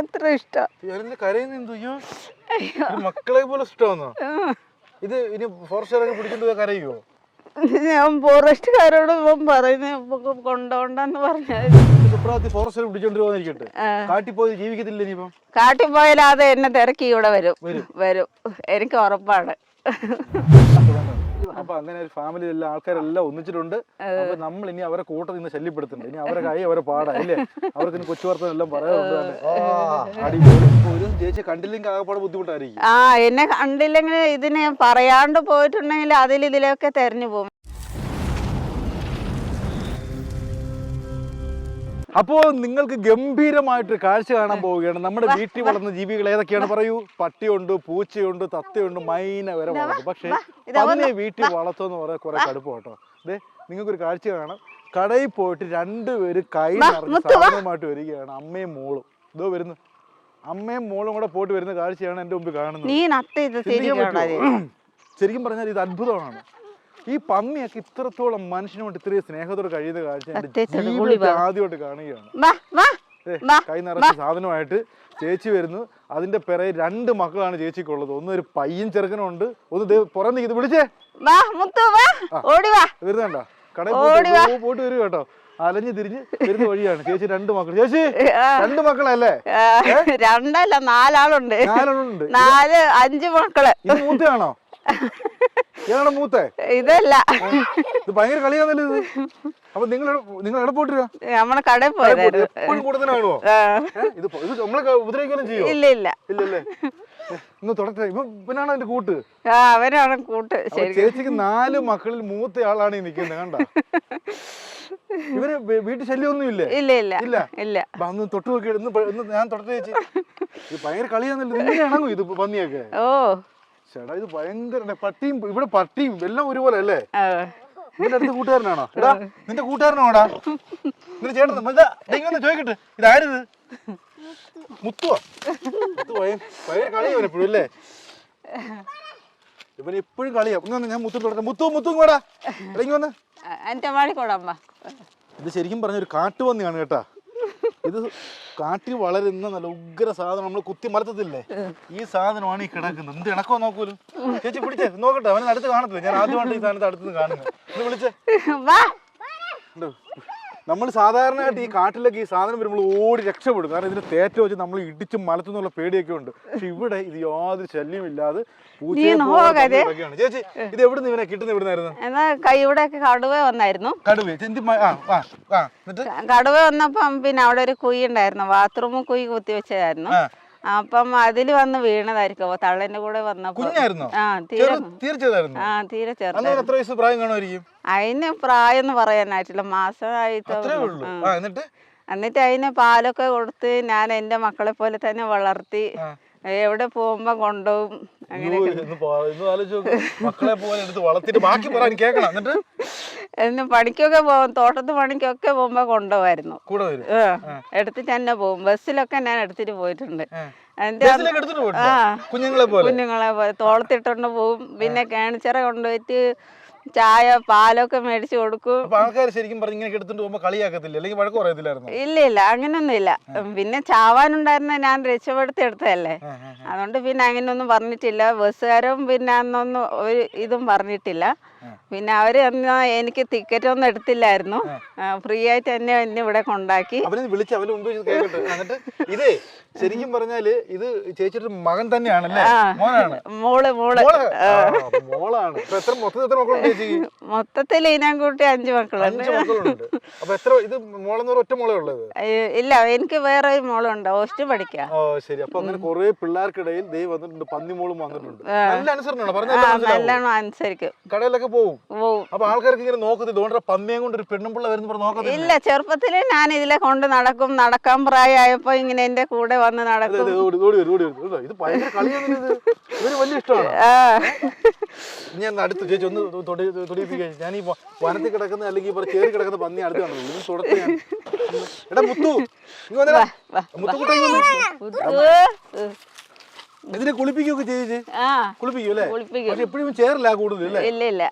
എത്ര ഇഷ്ടം. മക്കളെ പോലെ ഇഷ്ടമാണോ ഇത് ഇനി ഫോറസ്റ്റുകാരൊക്കെ പിടിച്ചിട്ട് പോയി കരയുവോ? ഞാൻ ഫോറസ്റ്റുകാരോട് ഇപ്പം പറയുന്നത് കൊണ്ടോണ്ടെന്ന് പറഞ്ഞു ഫോറസ്റ്റുകാർ പിടിച്ചോണ്ട് പോകാനിരിക്കട്ടെ കാട്ടിൽ പോയി ജീവിക്കത്തില്ല ഇനിയിപ്പം കാട്ടിൽ പോയാലാതെ എന്നെ തിരക്കി ഇവിടെ വരും. വരും. എനിക്ക് ഉറപ്പാണ്. അപ്പൊ അങ്ങനെ ഒരു ഫാമിലി എല്ലാ ആൾക്കാരെല്ലാം ഒന്നിച്ചിട്ടുണ്ട്. അപ്പൊ നമ്മൾ ഇനി അവരെ കൂട്ടത്തിൽ നിന്ന് ശല്യപ്പെടുത്തുന്നുണ്ട് ഇനി അവരെ കൈ അവരെ പാടാ ഇല്ലേ? അവർക്ക് ഇനി കൊച്ചു വർത്തനം എല്ലാം പറയാറുണ്ട് ഒരു ചേച്ചി കണ്ടില്ലെങ്കിൽ ആകെപ്പാട് ബുദ്ധിമുട്ടായിരിക്കും. ആ എന്നെ കണ്ടില്ലെങ്കിൽ ഇതിനെ പറയാണ്ട് പോയിട്ടുണ്ടെങ്കിൽ അതിൽ ഇതിലൊക്കെ തെരഞ്ഞു പോകും. അപ്പോൾ നിങ്ങൾക്ക് ഗംഭീരമായിട്ട് കാഴ്ച കാണാൻ പോവുകയാണ്. നമ്മുടെ വീട്ടിൽ വളർന്ന ജീവികൾ ഏതൊക്കെയാണ് പറയൂ? പട്ടിയുണ്ട് പൂച്ചയുണ്ട് തത്തയുണ്ട് മൈന വരെ വളർത്തും പക്ഷേ പന്നിയെ വീട്ടിൽ വളർത്തുമെന്ന് പറയാൻ കുറെ കടുപ്പം കേട്ടോ. അതെ നിങ്ങൾക്കൊരു കാഴ്ച കാണാം. കടയിൽ പോയിട്ട് രണ്ടുപേര് കൈ നിറഞ്ഞ് സാധനമായിട്ട് വരികയാണ്. അമ്മയും മോളും. ഇതോ വരുന്നു. അമ്മയും മോളും കൂടെ പോയിട്ട് വരുന്ന കാഴ്ചയാണ് എന്റെ മുമ്പിൽ കാണുന്നത്. ശരിക്കും പറഞ്ഞാൽ ഇത് അത്ഭുതമാണ്. ഈ പന്നിയൊക്കെ ഇത്രത്തോളം മനുഷ്യനോട് ഇത്രയും സ്നേഹത്തോടെ കഴിയുന്ന കാഴ്ച ആദ്യമായിട്ട് കാണുകയാണ്. കൈ നിറച്ച സാധനമായിട്ട് ചേച്ചി വരുന്നു. അതിന്റെ പിറകെ രണ്ട് മക്കളാണ് ചേച്ചിക്കുള്ളത്. ഒന്ന് ഒരു പയ്യൻ ചെറുക്കനുണ്ട്. ഒന്ന് പുറം നിൽക്കുന്നത് വിളിച്ചേ വരുന്നുണ്ടോ? കടയിൽ പോയിട്ട് വരും കേട്ടോ. അലഞ്ഞു തിരിഞ്ഞ് വരുന്ന വഴിയാണ്. ചേച്ചി രണ്ട് മക്കൾ. ചേച്ചി രണ്ട് മക്കളല്ലേ? രണ്ടല്ല നാലാളുണ്ട്. നാലാളുണ്ട് നാല് അഞ്ച് മക്കൾ. മൂത്തയാണോ? മൂത്തേ? ഇതല്ല. ഇത് ഭയങ്കര കളിയാണല്ലോ ഇത്? അപ്പൊ നിങ്ങൾ നിങ്ങൾ എവിടെ പോയിട്ട് വരിക? നമ്മളെ കടയിൽ പോയതായിരുന്നു. എപ്പോഴും കൂടുതൽ കാണുമോ ആ, ഇത് പൊ- ഇത് നമ്മളെ ഉപദ്രവിക്കാനും ചെയ്യോ? ഇല്ല ഇല്ല. ഇല്ലല്ലേ? ഇന്ന് തുടക്കം ഇപ്പൊ ഇവനാണോ എന്റെ കൂട്ട്? ചേച്ചിക്ക് നാല് മക്കളിൽ മൂത്ത ആളാണ് ഈ നിൽക്കുന്നത് കണ്ട? ഇവർ വീട്ടിൽ ശല്യമൊന്നും ഇല്ലേ ഇല്ല. ഇല്ല? ഇല്ല. ഇല്ല അന്ന് തൊട്ട് നോക്കി ഇന്ന് ഞാൻ തൊട്ട് ചേച്ചി. ഇത് ഭയങ്കര കളിയാന്നല്ലോ ഇത് പന്നിയൊക്കെ? ഓ. ചേട്ടാ ഇത് ഭയങ്കര പട്ടിയും ഇവിടെ പട്ടിയും എല്ലാം ഒരുപോലെ അല്ലേ. നിന്റെ അടുത്ത് കൂട്ടുകാരനാണോ? എടാ നിന്റെ കൂട്ടുകാരനാണോടാ നിന്റെ ചേട്ടൻ ഇങ്ങൊന്ന് ചോദിക്കട്ടെ. ഇതാരത്? മുത്തുവാ. മുത്തു ഭയ- ഭയങ്കര കളിയാണ് എപ്പോഴും അല്ലേ? ഇവൻ എപ്പോഴും കളിയാ. ഇങ്ങനെ ഞാൻ മുത്തു തുടക്കം മുത്തു മുത്തു ഇങ്ങോടാ എടാ ഇങ്ങ് വന്ന്. ആ, എന്റെ മാടിക്കോടമ്മ ഇത് ശരിക്കും പറഞ്ഞ ഒരു കാട്ടുപന്നിയാണ് കേട്ടാ. ഇത് കാട്ടിൽ വളരുന്ന നല്ല ഉഗ്ര സാധനം നമ്മൾ കുത്തി മലത്തത്തില്ലേ ഈ സാധനമാണ് ഈ കിടക്കുന്നത്. എന്ത് ഇണക്കോ നോക്കൂലും? ചേച്ചി പിടിച്ചേ നോക്കട്ടെ. അവനെ അടുത്ത് കാണത്തില്ല. ഞാൻ ആദ്യമായിട്ട് ഈ സാധനത്തെ അടുത്ത് കാണുന്നത്. വിളിച്ചേ. നമ്മൾ സാധാരണയായിട്ട് ഈ കാട്ടിലേക്ക് ഈ സാധനം വരുമ്പോൾ ഓടി രക്ഷപ്പെടും. കാരണം ഇതിന് തേറ്റ വെച്ച് നമ്മൾ ഇടിച്ച് മലത്തുന്നുള്ള പേടിയൊക്കെ ഉണ്ട്. പക്ഷെ ഇവിടെ ഇത് യാതൊരു ശല്യമില്ലാതെ പൂച്ചയെ നീ പോലെ നോക്കരുത്. പന്നികളൊക്കെയാണ്. ചേച്ചി ഇത് എവിടുന്ന് ഇവനെ കിട്ടുന്ന എവിടുന്നായിരുന്നു? എന്നാ ഒക്കെ കടുവ വന്നായിരുന്നു. കടുവ വന്നപ്പം പിന്നെ അവിടെ ഒരു കുഴി ഉണ്ടായിരുന്നു. ബാത്റൂമിൽ കുഴി കുത്തി വെച്ചതായിരുന്നു. അപ്പം അതിൽ വന്ന് വീണതായിരിക്കും. തള്ളന്റെ കൂടെ വന്നപ്പോ ആ തീരെ ആ തീരെ ചെറുതായിരുന്നു. അതിന് പ്രായം എന്ന് പറയാനായിട്ടില്ല. മാസമായിട്ട് എന്നിട്ട്? അതിന് പാലൊക്കെ കൊടുത്ത് ഞാൻ എന്റെ മക്കളെ പോലെ തന്നെ വളർത്തി. എവിടെ പോകുമ്പോ കൊണ്ടുപോകും? അങ്ങനെ എന്ന് പണിക്കൊക്കെ പോകും തോട്ടത്ത് പണിക്കൊക്കെ പോകുമ്പോ കൊണ്ടുപോകായിരുന്നു എടുത്തിട്ട് തന്നെ പോകും. ബസ്സിലൊക്കെ ഞാൻ എടുത്തിട്ട് പോയിട്ടുണ്ട്. ആ. ബസ്സിലൊക്കെ എടുത്തിട്ട് പോയിട്ടുണ്ടോ? കുഞ്ഞുങ്ങളെ പോലെ? കുഞ്ഞുങ്ങളെ പോലെ തോളത്തിട്ടോണ്ട് പോവും. പിന്നെ കേണിച്ചിറ കൊണ്ടുപോയിട്ട് ചായ പാലൊക്കെ മേടിച്ചു കൊടുക്കും. ആൾക്കാർ ശരിക്കും പറഞ്ഞ് ഇങ്ങനെ കളിയാക്കത്തില്ല? അല്ലെങ്കിൽ വഴക്ക് പറയത്തില്ലായിരുന്നു? ഇല്ല ഇല്ല അങ്ങനൊന്നും ഇല്ല പിന്നെ ചാവാനുണ്ടായിരുന്ന ഞാൻ രക്ഷപ്പെടുത്തി എടുത്തതല്ലേ അതുകൊണ്ട് പിന്നെ അങ്ങനെയൊന്നും പറഞ്ഞിട്ടില്ല. ബസ്സുകാരും പിന്നെ അന്നൊന്നും ഒരു ഇതും പറഞ്ഞിട്ടില്ല. പിന്നെ അവർ അന്ന് എനിക്ക് ടിക്കറ്റ് ഒന്നും എടുത്തില്ലായിരുന്നു. ഫ്രീ ആയിട്ട് തന്നെ എന്നെ ഇവിടെ കൊണ്ടാക്കി. അവനെ വിളിച്ച് അവന് മുമ്പ് കേൾക്കട്ടെ. എന്നിട്ട് ഇതേ ശരിക്കും പറഞ്ഞാൽ ഇത് ചേച്ചിയുടെ മകൻ തന്നെയാണല്ലേ. മോനാണ്. മോൾ മോൾ. മോൾ? മോളാണ്. എത്ര മൊത്തത്തിൽ എത്ര മക്കളുണ്ട് ചേച്ചിക്ക് മൊത്തത്തിൽ ഇതിനെ കൂട്ടി അഞ്ച് മക്കളുണ്ട്. അപ്പൊ എത്ര ഇത് മോളെന്ന് ഒറ്റ മോളേ ഉള്ളത് ഇല്ല എനിക്ക് വേറെ ഒരു മോളുണ്ട്. ഹോസ്റ്റൽ പഠിക്കാം. ഓ ശരി. അപ്പൊ അങ്ങനെ കുറെ പിള്ളേർക്കിടയിൽ ദേ വന്നിട്ടുണ്ട് പന്നിമോളും വന്നിട്ടുണ്ട്. നല്ല അനുസരണമാണ് പറഞ്ഞ നല്ലോണം അനുസരിക്കും. കടയിലൊക്കെ പോവും. അപ്പൊ ആൾക്കാർക്ക് ഇങ്ങനെ നോക്കത്തില്ല. ഇതുകൊണ്ട് പന്നിയും കൊണ്ട് ഒരു പെണ്ണും പിള്ള വരുന്ന പറഞ്ഞ് നോക്കത്തില്ല. ഇല്ല ചെറുപ്പത്തിൽ ഞാൻ ഇതിലെ കൊണ്ട് നടക്കും. നടക്കാൻ പ്രായമായപ്പോ ഇങ്ങനെ എന്റെ കൂടെ വന്ന് നടക്കും. ഇതാ, ഇത് ഭയങ്കര കളിയാണ് ഇത്? ഇവർ വലിയ ഇഷ്ടമാണ്? ആ. ഇനി ഞാൻ അടുത്ത് ചേച്ചി ഒന്ന് തൊടിയിപ്പിക്കാൻ ഞാൻ ഈ വനത്തിൽ കിടക്കുന്ന അല്ലെങ്കിൽ ചേറി കിടക്കുന്ന പന്നി അടുത്ത് കാണുന്നു ഇത് ഞാൻ. എടാ മുത്തു ഇങ്ങ് ഇതിനെ കുളിപ്പിക്കുകയൊക്കെ ചെയ്ത്? കുളിപ്പിക്കും അല്ലേ? പക്ഷെ എപ്പോഴും ചേറില്ല കൂടുതൽ ഇല്ല ഇല്ല.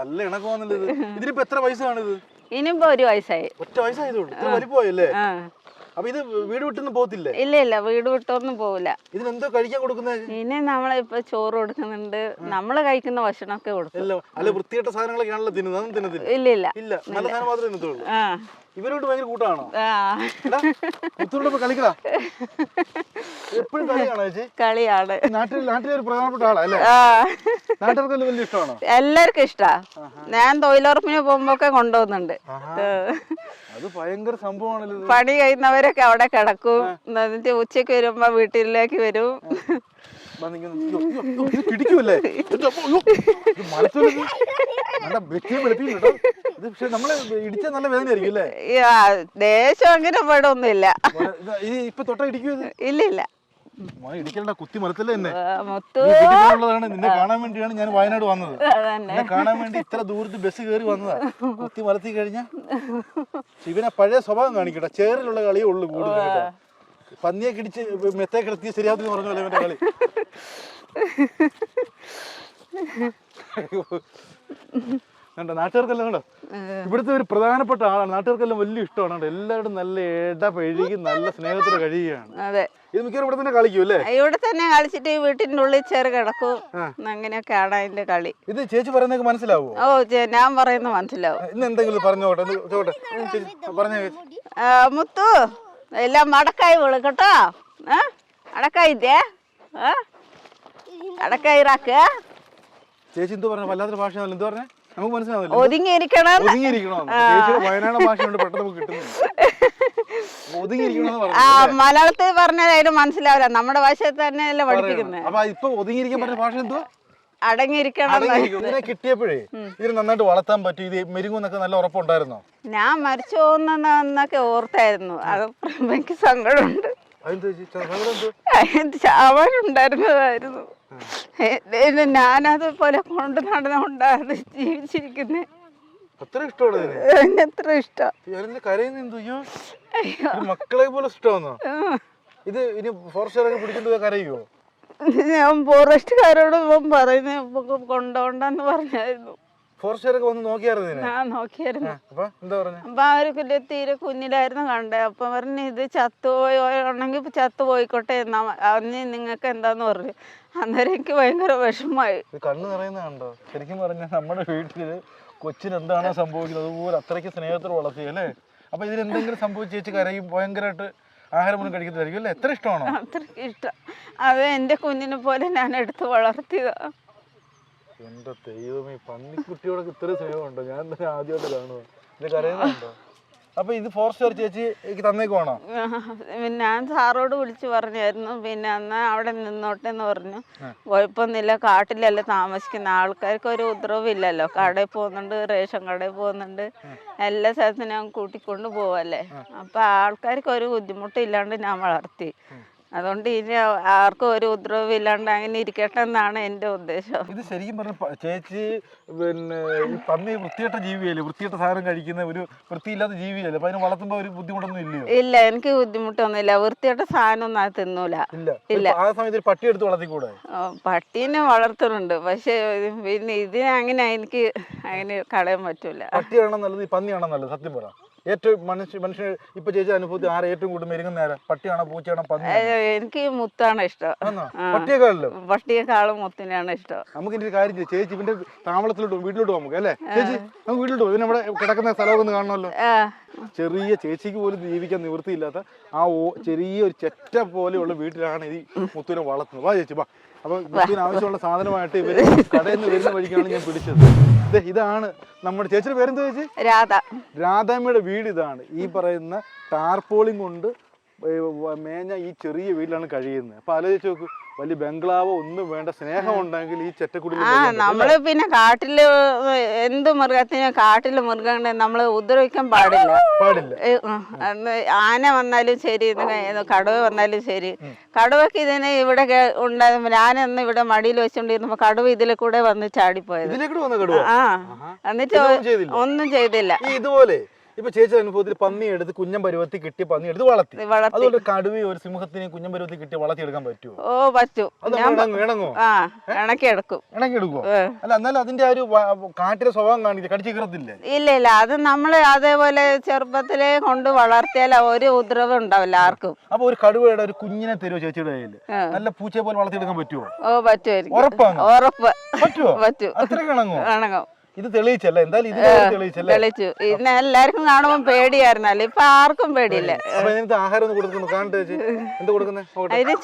നല്ല ഇണക്കമാണല്ലോ ഇത്. ഇതിനിപ്പോ എത്ര വയസ്സാണ് ഇത്? ഇനിയിപ്പോ ഒരു വയസ്സായി. ഒറ്റ വയസ്സായതുകൊണ്ട് ഇത്ര വലിപ്പമായല്ലേ അപ്പൊ ഇത് വീട് വിട്ടൊന്നും പോകത്തില്ലേ? ഇല്ല ഇല്ല. വീട് വിട്ടൊന്നും പോവില്ല. ഇതിനെന്തോ കഴിക്കാൻ കൊടുക്കുന്നത് ഇനി നമ്മളിപ്പോ ചോറ് കൊടുക്കുന്നുണ്ട്. നമ്മൾ കഴിക്കുന്ന ഭക്ഷണമൊക്കെ കൊടുക്കും. അല്ല വൃത്തികെട്ട സാധനങ്ങളൊക്കെയാണല്ലോ തിന്നുന്നത്. അതൊന്നും തിന്നത്തില്ല. ഇല്ല ഇല്ല. ഇല്ല നല്ല സാധനം മാത്രമേ തിന്നത്തുള്ളൂ. ആ. ഇവരോട് ഭയങ്കര കൂട്ടാണോ? ആ. മുത്തോടെ കളിക്കടാ. എപ്പോഴും കളിയാണോ ചേച്ചി? കളിയാണ്. നാട്ടിൽ നാട്ടിലെ ഒരു പ്രധാനപ്പെട്ട ആളാ അല്ലേ? ആ. നാട്ടുകാർക്ക് വലിയ ഇഷ്ടമാണോ? എല്ലാവർക്കും ഇഷ്ടാ. ഞാൻ തൊഴിലുറപ്പിന് പോകുമ്പോ കൊണ്ടുപോകുന്നുണ്ട്. അത് ഭയങ്കര സംഭവമാണല്ലോ പണി കഴിയുന്നവരൊക്കെ അവിടെ കിടക്കും. എന്നിട്ട് ഉച്ചയ്ക്ക് വരുമ്പോ വീട്ടിലേക്ക് വരും. പിടിക്കൂല്ലേ ഇത് നല്ല വെട്ടിയും വെളുപ്പിയും പക്ഷെ നമ്മൾ ഇടിച്ചാൽ നല്ല വേദനയായിരിക്കും അല്ലേ? ദേശം അങ്ങനെ പെടൊന്നുമില്ല ഇപ്പൊ തൊട്ട ഇടിക്കൂ ഇല്ല ഇല്ല. ഇടിക്കണ്ട കുത്തി മരത്തല്ലേ എന്നെ? നിന്നെ കാണാൻ വേണ്ടിയാണ് ഞാൻ വയനാട് വന്നത്. കാണാൻ വേണ്ടി ഇത്ര ദൂരത്ത് ബസ് കയറി വന്നതാ. കുത്തി മലത്തി കഴിഞ്ഞാ? ഇവനെ പഴയ സ്വഭാവം കാണിക്കട്ടെ ചേറിലുള്ള കളിയേ ഉള്ളു കൂടുതൽ കേട്ടോ. പന്നിയെ കിടിച്ച് മെത്തേ കിടത്തി ശരിയാത്തിന് പറഞ്ഞല്ലോ ഇവന്റെ കളി. കണ്ടോ നാട്ടുകാർക്കെല്ലാം കണ്ടോ? ഇവിടുത്തെ ഒരു പ്രധാനപ്പെട്ട ആളാണ്. നാട്ടുകാർക്കെല്ലാം വലിയ ഇഷ്ടമാണ്. കേട്ടോ എല്ലാവരും നല്ല ഇടപഴകി പെഴുകി നല്ല സ്നേഹത്തോടെ കഴിയുകയാണ്. അതെ. ഇത് മിക്കവാറും ഇവിടെ തന്നെ കളിക്കും അല്ലേ? ഇവിടെ തന്നെ കളിച്ചിട്ട് ഈ വീട്ടിന്റെ ഉള്ളിൽ ചേർ കിടക്കും. അങ്ങനെയൊക്കെയാണ് അതിന്റെ കളി. ഇത് ചേച്ചി പറയുന്നത് മനസ്സിലാവോ? ഓ ഞാൻ പറയുന്നത് മനസ്സിലാവും. ഇന്ന് എന്തെങ്കിലും പറഞ്ഞോട്ടെ ചോട്ടെ പറഞ്ഞു മുത്തു. എല്ലാം മടക്കായി വിളു കേട്ടോ. ആ അടക്കായി അടക്കായി ഇറാക്ക. ചേച്ചി എന്ത് പറഞ്ഞു? വല്ലാത്തൊരു ഭാഷ എന്ത് പറഞ്ഞേ? നമുക്ക് മനസ്സിലാവില്ല ഒതുങ്ങിയിരിക്കണം വയനാട് ഭാഷ കൊണ്ട് പെട്ടെന്ന് നമുക്ക് ആ മലയാളത്തിൽ പറഞ്ഞാൽ അതിന് മനസ്സിലാവില്ല. നമ്മുടെ ഭാഷയിൽ തന്നെയല്ലേ പഠിപ്പിക്കുന്നത് അപ്പൊ ഇപ്പൊ ഒതുങ്ങിയിരിക്കാൻ പറഞ്ഞ ഭാഷ എന്തോ അടങ്ങിയിരിക്കണം. ഇതിനെ കിട്ടിയപ്പോഴേ ഇതിന് നന്നായിട്ട് വളർത്താൻ പറ്റും. ഇത് മെരുങ്ങുന്നൊക്കെ നല്ല ഉറപ്പുണ്ടായിരുന്നോ? ഞാൻ മരിച്ചു പോകുന്നൊക്കെ ഓർത്തായിരുന്നു. അത് എനിക്ക് സങ്കടമുണ്ട്. ചാവാനുണ്ടായിരുന്നതായിരുന്നു. ഞാനതുപോലെ കൊണ്ട് നടന്നുകൊണ്ടാണ് ജീവിച്ചിരിക്കുന്നത് അത്ര ഇഷ്ടമാണ് എത്ര ഇഷ്ടം. മക്കളെ പോലെ ഇഷ്ടമാണോ ഇത് ഇനി ഫോറസ്റ്റ് പിടിച്ചിട്ട് കരയോ ഞാൻ ഫോറസ്റ്റുകാരോട് ഇപ്പം പറയുന്നത് കൊണ്ടോണ്ടെന്ന് പറഞ്ഞായിരുന്നു. ഫോറസ്റ്റുകാരൊക്കെ വന്ന് നോക്കിയായിരുന്നു ഇതിനെ? ഞാൻ നോക്കിയായിരുന്നു. അപ്പൊ എന്താ പറഞ്ഞ? അപ്പൊ അവർക്ക് തീരെ കുഞ്ഞിലായിരുന്നു കണ്ടേ. അപ്പൊ പറഞ്ഞു ഇത് ചത്തുപോയി? ഉണ്ടെങ്കിൽ ഇപ്പൊ ചത്തുപോയിക്കോട്ടെ എന്നാ അന്ന് നിങ്ങൾക്ക് എന്താന്ന് പറഞ്ഞു. അന്നേരം എനിക്ക് ഭയങ്കര വിഷമായി കണ്ണു കണ്ണ് നിറയുന്ന കണ്ടോ? ശരിക്കും പറഞ്ഞാൽ നമ്മുടെ വീട്ടിൽ കൊച്ചിന് എന്താണോ സംഭവിക്കുന്നത് അതുപോലെ അത്രയ്ക്ക് സ്നേഹത്തിൽ വളർത്തി അല്ലേ അപ്പൊ ഇതിൽ എന്തെങ്കിലും സംഭവിച്ച് ചേച്ചി കരയും ഭയങ്കരമായിട്ട് ആഹാരം ഒന്നും കഴിക്കത്തില്ലായിരിക്കും അല്ലേ? എത്ര ഇഷ്ടമാണോ? അത്രയ്ക്ക് ഇഷ്ടം. അത് എന്റെ കുഞ്ഞിനെ പോലെ ഞാൻ എടുത്ത് വളർത്തിയതാ. എന്റെ ദൈവമേ പന്നിക്കുട്ടിയോടൊക്കെ ഇത്ര സ്നേഹമുണ്ടോ? ഞാൻ തന്നെ ആദ്യമായിട്ട് കാണുക കരയുന്നുണ്ടോ അപ്പൊ ഇത് ഫോറസ്റ്റുകാർ ചേച്ചി എനിക്ക് തന്നേക്കുവാണോ പിന്നെ ഞാൻ സാറോട് വിളിച്ച് പറഞ്ഞായിരുന്നു. പിന്നെ അന്ന് അവിടെ നിന്നോട്ടെ എന്ന് പറഞ്ഞു കുഴപ്പമൊന്നുമില്ല കാട്ടിലല്ല താമസിക്കുന്ന ആൾക്കാർക്ക് ഒരു ഉപദ്രവമില്ലല്ലോ കടയിൽ പോകുന്നുണ്ട് റേഷൻ കടയിൽ പോകുന്നുണ്ട്. എല്ലാ സ്ഥലത്തും ഞാൻ കൂട്ടിക്കൊണ്ട് പോവല്ലേ. അപ്പൊ ആൾക്കാർക്ക് ഒരു ബുദ്ധിമുട്ടില്ലാണ്ട് ഞാൻ വളർത്തി. അതുകൊണ്ട് ഇനി ആർക്കും ഒരു ഉദ്രവം ഇല്ലാണ്ട് അങ്ങനെ ഇരിക്കട്ടെ എന്നാണ് എന്റെ ഉദ്ദേശം. ഇത് ശരിക്കും പറഞ്ഞ ചേച്ചി പിന്നെ പന്നി വൃത്തികെട്ട ജീവിയല്ലേ? വൃത്തികെട്ട സാധനം കഴിക്കുന്ന ഒരു വൃത്തിയില്ലാത്ത ജീവിയല്ലേ? അപ്പൊ അതിന് വളർത്തുമ്പോ ഒരു ബുദ്ധിമുട്ടൊന്നും ഇല്ലയോ? ഇല്ല എനിക്ക് ബുദ്ധിമുട്ടൊന്നുമില്ല. വൃത്തിയായിട്ട സാധനമൊന്നും അത് തിന്നൂല. ഇല്ല. ഇല്ല. ആ സമയത്ത് പട്ടി എടുത്ത് വളർത്തിക്കൂടെ? പട്ടീനെ വളർത്തുന്നുണ്ട്. പക്ഷെ പിന്നെ ഇതിനെ അങ്ങനെ എനിക്ക് അങ്ങനെ കളയാൻ പറ്റൂല. പട്ടിയാണോ നല്ലത്? പന്നിയാണോ നല്ലത്? സത്യം പറ. ഏറ്റവും മനുഷ്യ മനുഷ്യ ഇപ്പൊ ചേച്ചി അനുഭവത്തിൽ ആരെ ഏറ്റവും കൂടുതൽ മെരുങ്ങുന്ന നേരം പട്ടിയാണോ പൂച്ചയാണോ പന്നി എനിക്ക് മുത്താണ് ഇഷ്ടം. പട്ടിയേക്കാളല്ലോ പട്ടിയെക്കാളും മുത്തിനാണ് ഇഷ്ടം. നമുക്ക് ഇനി കാര്യം ചേച്ചി ഇവന്റെ താവളത്തിലോട്ട് വീട്ടിലോട്ട് നമുക്ക് അല്ലേ? ചേച്ചി നമുക്ക് വീട്ടിലോട്ട് പോകും ഇവിടെ കിടക്കുന്ന സ്ഥലമൊക്കെ ഒന്ന് കാണണമല്ലോ. ചെറിയ ചേച്ചിക്ക് പോലും ജീവിക്കാൻ നിവൃത്തിയില്ലാത്ത ആ ഓ ചെറിയ ഒരു ചെറ്റ പോലെയുള്ള വീട്ടിലാണ് ഈ മുത്തുവിനെ വളർത്തുന്നത്. വാ ചേച്ചി വാ. അപ്പൊ മുത്തുവിന് ആവശ്യമുള്ള സാധനമായിട്ട് ഇവർ കടയിൽ നിന്ന് വരുന്ന വഴിക്കാണ് ഞാൻ പിടിച്ചത്. ഇതാണ് നമ്മുടെ ചേച്ചിയുടെ പേരെന്താ ചേച്ചി? രാധ. രാധാമ്മയുടെ വീട് ഇതാണ്. ഈ പറയുന്ന ടാർപോളിങ് കൊണ്ട് മേഞ്ഞ ഈ ചെറിയ വീട്ടിലാണ് കഴിയുന്നത്. അപ്പൊ ആലോചിച്ച് നോക്കൂ വലിയ ബംഗ്ലാവോ ഒന്നും വേണ്ട സ്നേഹം ഉണ്ടെങ്കിൽ ഈ ചെറ്റക്കുടി ആ നമ്മൾ പിന്നെ കാട്ടിൽ എന്ത് മൃഗത്തിനും കാട്ടിൽ മൃഗങ്ങളെ നമ്മൾ ഉപദ്രവിക്കാൻ പാടില്ല. പാടില്ല. ആന വന്നാലും ശരി കടുവ വന്നാലും ശരി. കടുവക്ക് ഇതിന് ഇവിടെ ഉണ്ടായിരുന്നു ഞാനന്ന് ഇവിടെ മടിയിൽ വെച്ചോണ്ടിരുന്നപ്പോ കടുവ ഇതിലെ കൂടെ വന്ന് ചാടിപ്പോയത്. ആ എന്നിട്ട് ഒന്നും ചെയ്തില്ല. ഇതുപോലെ ഇപ്പൊ ചേച്ചി അനുഭവത്തിൽ പന്നി എടുത്ത് കുഞ്ഞൻ പരുവത്തി കിട്ടി പന്നി എടുത്ത് വളർത്തി. അതുകൊണ്ട് കടുവയും ഒരു സിംഹത്തിന് കുഞ്ഞൻ പരുവത്തി കിട്ടി വളർത്തിയെടുക്കാൻ പറ്റുമോ ഓ പറ്റും. ഇണങ്ങോ ഇണക്കിയെടുക്കും. അല്ല എന്നാലും അതിന്റെ ആ ഒരു കാട്ടിലെ സ്വഭാവം കാണിക്കില്ല കടിച്ചു കീറത്തില്ലേ? ഇല്ല ഇല്ല. അത് നമ്മൾ അതേപോലെ ചെറുപ്പത്തിലെ കൊണ്ട് വളർത്തിയാൽ ഒരു ഉപദ്രവം ഉണ്ടാവില്ല ആർക്കും. അപ്പൊ ഒരു കടുവയുടെ ഒരു കുഞ്ഞിനെ തരുമോ ചേച്ചിയുടെ കയ്യിൽ. നല്ല പൂച്ചയെ പോലെ വളർത്തിയെടുക്കാൻ പറ്റുമോ ഓ പറ്റുമായിരിക്കും. ഉറപ്പാണ്? ഉറപ്പ്. പറ്റുമോ പറ്റും. ഇണങ്ങും. ഇത് തെളിയിച്ചല്ലേ? എന്തായാലും ഇതിനെ തെളിയിച്ചല്ലേ? തെളിച്ചു ഇതിനെ എല്ലാവർക്കും കാണുമ്പോൾ പേടിയായിരുന്നല്ലോ ഇപ്പൊ ആർക്കും പേടിയില്ല. അപ്പൊ ഇതിനകത്ത് ആഹാരം ഒന്ന് കൊടുക്കുന്നു. കാണട്ടെ ചേച്ചി. എന്ത്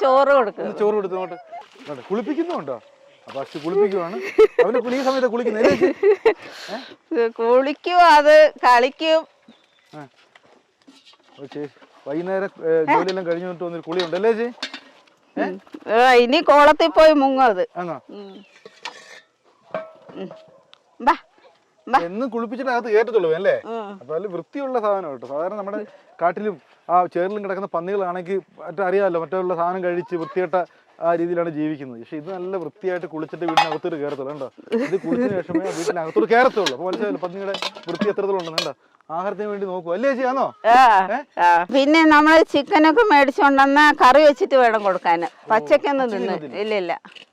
ചോറ് കൊടുക്കുന്നു. ചോറ് കൊടുത്തു നോട്ടെ നോട്ടെ കുളിപ്പിക്കുന്നുണ്ടോ? അപ്പൊ അക്ഷി കുളിപ്പിക്കുവാണ്. കുളി സമയത്ത് കുളിക്കുന്നത്? കുളിക്കും അത് കളിക്കും. വൈകുന്നേരം വന്നൊരു ചേച്ചി? ഇനി കോളത്തിൽ പോയി മുങ്ങോ അത്. ആണോ. ബാ എന്നും കുളിപ്പിച്ചിട്ട് അകത്ത് കയറ്റത്തുള്ളൂ അല്ലേ. അപ്പൊ അതിൽ വൃത്തിയുള്ള സാധനം കേട്ടോ. സാധാരണ നമ്മുടെ കാട്ടിലും ആ ചേറിലും കിടക്കുന്ന പന്നികളാണെങ്കിൽ മറ്റേ അറിയാമല്ലോ മറ്റുള്ള സാധനം കഴിച്ച് വൃത്തികെട്ട ആ രീതിയിലാണ് ജീവിക്കുന്നത്. പക്ഷെ ഇത് നല്ല വൃത്തിയായിട്ട് കുളിച്ചിട്ട് വീടിനകത്തോട്ട് കയറത്തുള്ളൂ കേട്ടോ ഇത് കുളിച്ചതിന് ശേഷമേ വീട്ടിനകത്തോട്ട് കയറത്തുള്ളൂ. അപ്പൊ മനസ്സിലായല്ലോ പന്നിയുടെ വൃത്തി എത്രത്തോളം കണ്ടോ? ആഹാരത്തിന് വേണ്ടി നോക്കൂ. അല്ലേ ചെയ്യാന്നോ. പിന്നെ നമ്മൾ ചിക്കനൊക്കെ മേടിച്ചോണ്ടെന്ന കറി വെച്ചിട്ട് വേണം കൊടുക്കാൻ പച്ചക്കൊന്നും തിന്നു ഇല്ല ഇല്ല ഫസ്റ്റ് ഇത്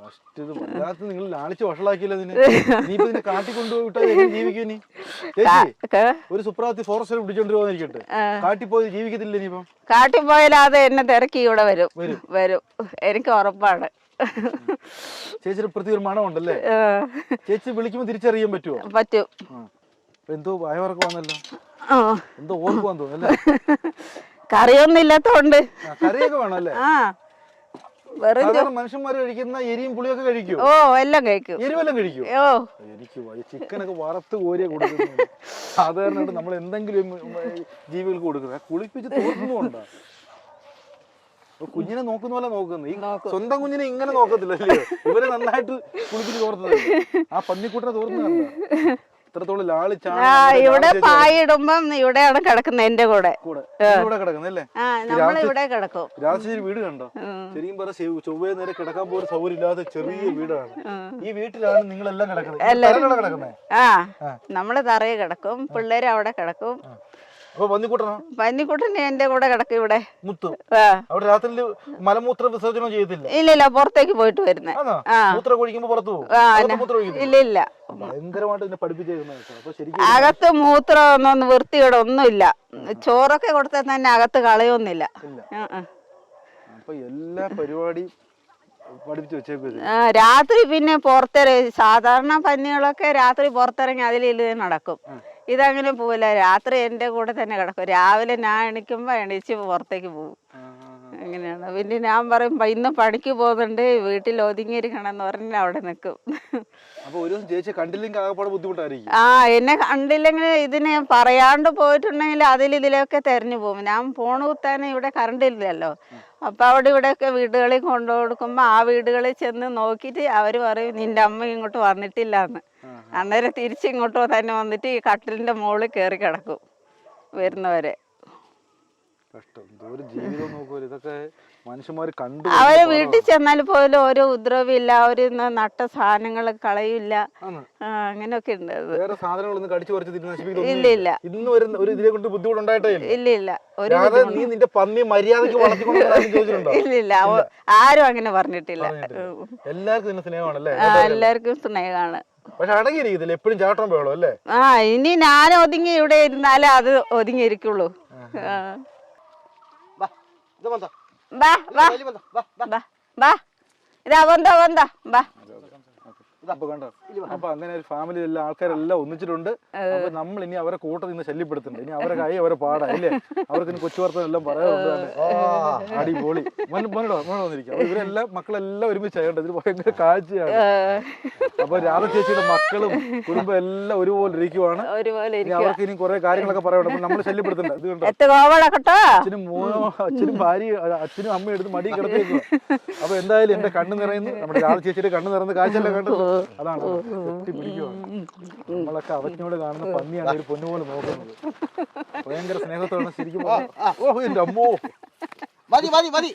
വല്ലാത്ത നിങ്ങൾ ലാളിച്ച് വഷളാക്കിയില്ല നീ ഇതിനെ കാട്ടി കൊണ്ടുപോയിട്ടാ എങ്ങനെ ജീവിക്കും ഇനി? ചേച്ചി ഒരു സുപ്രാത്തി ഫോറസ്റ്റ് പിടിച്ചോണ്ട് പോകാനിരിക്കട്ടെ കാട്ടി പോയി ജീവിക്കത്തില്ല നീ കാട്ടി എന്നെ തിരക്കി ഇവിടെ വരും. വരും. എനിക്ക് ഉറപ്പാണ്. ചേച്ചിയുടെ പ്രതി ഒരു മണം ഉണ്ടല്ലേ ചേച്ചി വിളിക്കുമ്പോൾ തിരിച്ചറിയാൻ പറ്റുമോ പറ്റും. എന്തോ ഭയവർക്ക് വന്നല്ലോ എന്തോ ഓർക്കുവാൻ തോന്നുന്നു അല്ലേ? കറിയൊന്നും ഇല്ലാത്തോണ്ട്. കറിയൊക്കെ വേണം അല്ലേ ആ. വെറും മനുഷ്യന്മാര് കഴിക്കുന്ന എരിയും പുളിയൊക്കെ കഴിക്കൂ? ഓ എല്ലാം കഴിക്കും. എരിവെല്ലാം കഴിക്കൂ? ഓ. എനിക്ക് ചിക്കനൊക്കെ വറുത്ത് കോരിയ കൊടുക്കുന്നത്. സാധാരണയായിട്ട് നമ്മൾ എന്തെങ്കിലും ജീവികൾക്ക് കൊടുക്കുന്നത്. കുളിപ്പിച്ച് തോർക്കുന്നുണ്ടോ കുഞ്ഞിനെ നോക്കുന്ന പോലെ നോക്കുന്നു. ഈ സ്വന്തം കുഞ്ഞിനെ ഇങ്ങനെ നോക്കത്തില്ലല്ലേ? ഇവരെ നന്നായിട്ട് കുളിപ്പിച്ച് തോർത്തതല്ലേ ആ പന്നിക്കൂട്ടനെ തോർന്നു ഇത്രത്തോളം ഇവിടെ പായിടുമ്പം ഇവിടെയാണ് കിടക്കുന്നത് എന്റെ കൂടെ. ഇവിടെ കിടക്കുന്നല്ലേ ഇവിടെ കിടക്കും. രാജശേരി വീട് കണ്ടോ? ശരിക്കും പറ ചൊവ്വേ നേരെ കിടക്കാൻ പോലും സൗകര്യം ഇല്ലാത്ത ചെറിയ വീടാണ്. ഈ വീട്ടിലാണ് ഈ തറയിലാണോ കിടക്കുന്നത്. നമ്മൾ തറയിൽ കിടക്കും പിള്ളേര് അവിടെ കിടക്കും. പന്നിക്കുട്ടനോ എന്റെ കൂടെ കിടക്കും ഇവിടെ. മുത്തു. അവിടെ രാത്രി മലമൂത്ര വിസർജനം ചെയ്യത്തില്ല? ഇല്ല ഇല്ല പുറത്തേക്ക് പോയിട്ട് വരുന്നേ. മൂത്ര ഒഴിക്കുമ്പോ പുറത്തു പോകും. ഇല്ല ഇല്ല അകത്ത് മൂത്രം ഒന്നും വൃത്തികേട് ഒന്നുമില്ല. ചോറൊക്കെ കൊടുത്താൽ തന്നെ അകത്ത് കളയൊന്നുമില്ല. എല്ലാ പരിപാടിയും രാത്രി പിന്നെ പുറത്തിറങ്ങി സാധാരണ പന്നികളൊക്കെ രാത്രി പുറത്തിറങ്ങി അതിലിത് നടക്കും. ഇതങ്ങനെ പോവില്ല. രാത്രി എന്റെ കൂടെ തന്നെ കിടക്കും. രാവിലെ ഞാൻ എണീക്കുമ്പോൾ എണീച്ച് പുറത്തേക്ക് പോകും. അങ്ങനെയാണ്. പിന്നെ ഞാൻ പറയും ഇന്ന് പണിക്ക് പോകുന്നുണ്ട്. വീട്ടിൽ ഒതുങ്ങിയിരിക്കണം എന്ന് പറഞ്ഞ് അവിടെ നിൽക്കും ആ എന്നെ കണ്ടില്ലെങ്കിൽ ഇതിനെ പറയാണ്ട് പോയിട്ടുണ്ടെങ്കിൽ അതിൽ ഇതിലൊക്കെ തെരഞ്ഞു പോകും. ഞാൻ ഫോൺ കുത്താൻ ഇവിടെ കറണ്ട് ഇല്ലല്ലോ. അപ്പൊ അവിടെ ഇവിടെയൊക്കെ വീടുകളിൽ കൊണ്ടു കൊടുക്കുമ്പോൾ ആ വീടുകളിൽ ചെന്ന് നോക്കിയിട്ട് അവർ പറയും നിന്റെ അമ്മ ഇങ്ങോട്ട് വന്നിട്ടില്ല എന്ന് അന്നേരം തിരിച്ചിങ്ങോട്ട് തന്നെ വന്നിട്ട് ഈ കട്ടിലിന്റെ മുകളിൽ കയറി കിടക്കും വരുന്നവരെ. കഷ്ടം. ജീവിതം ഇതൊക്കെ കണ്ടു അവർ വീട്ടിൽ ചെന്നാൽ പോലും ഓരോ ഉദ്രവില്ല അവർ നട്ട സാധനങ്ങൾ കളയില്ല അങ്ങനെയൊക്കെ ഉണ്ട് വേറെ സാധനങ്ങളൊന്നും കടിച്ചു പറിച്ച് ഇല്ല ഇല്ല. ഇന്ന് ഒരു ഒരു ഇതിനെ കൊണ്ട് ബുദ്ധിമുട്ടുണ്ടായിട്ടേ ഇല്ല. ഇല്ല ഒരു നീ നിന്റെ പന്നി മര്യാദയ്ക്ക് വളർത്തിക്കൊണ്ട് ഇല്ല ഇല്ല. ആരും അങ്ങനെ പറഞ്ഞിട്ടില്ല. എല്ലാവർക്കും നിന്നെ സ്നേഹമാണല്ലേ? ആ, എല്ലാവർക്കും സ്നേഹമാണ്. പക്ഷെ അടങ്ങിയിരിക്കത്തില്ല എപ്പോഴും ചാട്ടം വേണം അല്ലേ? ആ ഇനി ഞാൻ ഒതുങ്ങി ഇവിടെ ഇരുന്നാലേ അത് ഒതുങ്ങിയിരിക്കുള്ളൂ. ഇത് വന്നോ. വാ. വാ, വാ. ബാ ഇതാ വന്നോ വന്നോ ബാ അപ്പൊ കണ്ടോ? അപ്പൊ അങ്ങനെ ഒരു ഫാമിലി എല്ലാ ആൾക്കാരെല്ലാം ഒന്നിച്ചിട്ടുണ്ട്. അപ്പൊ നമ്മൾ ഇനി അവരെ കൂട്ടത്തിൽ നിന്ന് ശല്യപ്പെടുത്തുന്നുണ്ട്. ഇനി അവരെ കൈ അവരെ പാടാ ഇല്ലേ? അവർക്ക് ഇനി കൊച്ചു വർത്തനം എല്ലാം പറയാറുണ്ട് അടിപൊളി. മോനോ വന്നിരിക്കും ഇവരെല്ലാം മക്കളെല്ലാം ഒരുമിച്ച് ഒരുമിച്ചായോണ്ട് ഇതിന് ഭയങ്കര കാഴ്ചയാണ്. അപ്പൊ രാധ ചേച്ചിയുടെ മക്കളും കുടുംബം എല്ലാം ഒരുപോലെ ഇരിക്കുവാണ്. അവർക്ക് ഇനി കുറെ കാര്യങ്ങളൊക്കെ പറയാനുണ്ട് അപ്പൊ നമ്മൾ ശല്യപ്പെടുത്തണ്ട. ഇത് കണ്ടോ? അച്ഛനും മോനോ അച്ഛനും ഭാര്യ അച്ഛനും അമ്മയും എടുത്ത് മടി കിടത്തേക്കുക അപ്പൊ എന്തായാലും എന്റെ കണ്ണ് നിറയുന്നു. നമ്മുടെ രാധ ചേച്ചിയുടെ കണ്ണ് നിറയുന്ന കാഴ്ചയല്ലേ കണ്ടത്? അതാണ് നമ്മളൊക്കെ അവറ്റിനോട് കാണുന്ന പന്നിയാണ് ഒരു പൊന്നുപോലെ നോക്കുന്നത്. ഭയങ്കര സ്നേഹത്തോടെ ശരിക്കും ഓ എന്റെ അമ്മോ. മതി മതി മതി.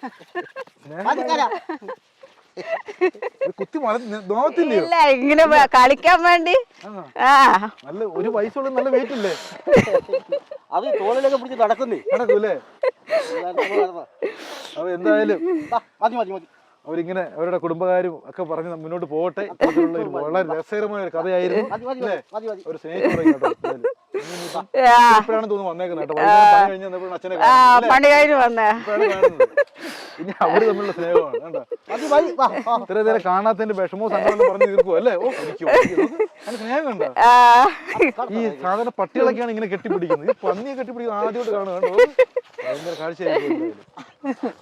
കുത്തി മല ഇല്ല ഇങ്ങനെ കളിക്കാൻ വേണ്ടി. ആ. നല്ല ഒരു വയസ്സുള്ള നല്ല വെയിറ്റ് ഇല്ലേ? അത് തോളിലൊക്കെ പിടിച്ച് നടക്കുന്നേ. നടക്കൂലേ? അപ്പൊ എന്തായാലും മതി മതി മതി. അവരിങ്ങനെ അവരുടെ കുടുംബകാരും ഒക്കെ പറഞ്ഞ് മുന്നോട്ട് പോകട്ടെ വളരെ രസകരമായ ഒരു കഥയായിരുന്നു ഒരു സ്നേഹിച്ചു പണി കഴിഞ്ഞ് വന്നേ. ഇനി അവർ തമ്മിലുള്ള സ്നേഹമാണ് കണ്ടോ? മതി മതി വാ വാ. ഇത്ര നേരം കാണാത്തതിന്റെ വിഷമവും സങ്കടവും പറഞ്ഞു തീർക്കും അല്ലേ? ഓ സ്നേഹം കണ്ടോ ഈ സാധാരണ പട്ടികളൊക്കെയാണ് ഇങ്ങനെ കെട്ടിപ്പിടിക്കുന്നത്. ഈ പന്നിയെ കെട്ടിപ്പിടിക്കുന്നത് ആദ്യമായിട്ട് കാണുക കണ്ടോ? ഭയങ്കര കാഴ്ചയായിരിക്കും എന്തായാലും.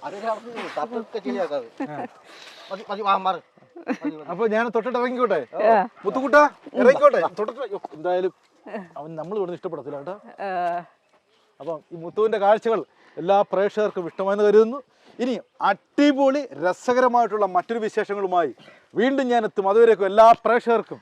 അതൊക്കെ നടക്കുന്നു. തത്തൊക്കെ ശരിയാക്കാതെ. മതി മതി വാ മാറ്. മതി, മതി. അപ്പൊ ഞാൻ തൊട്ടിട്ട് ഇറങ്ങിക്കോട്ടെ? മുത്തുക്കുട്ട ഇറങ്ങിക്കോട്ടെ? തൊട്ടിട്ട് എന്തായാലും അവൻ നമ്മൾ ഇവിടെ ഇഷ്ടപ്പെടത്തില്ല കേട്ടോ അപ്പം ഈ മുത്തുവിന്റെ കാഴ്ചകൾ എല്ലാ പ്രേക്ഷകർക്കും ഇഷ്ടമായെന്ന് കരുതുന്നു ഇനി അടിപൊളി രസകരമായിട്ടുള്ള മറ്റൊരു വിശേഷങ്ങളുമായി വീണ്ടും ഞാൻ എത്തും അതുവരേക്കും എല്ലാ പ്രേക്ഷകർക്കും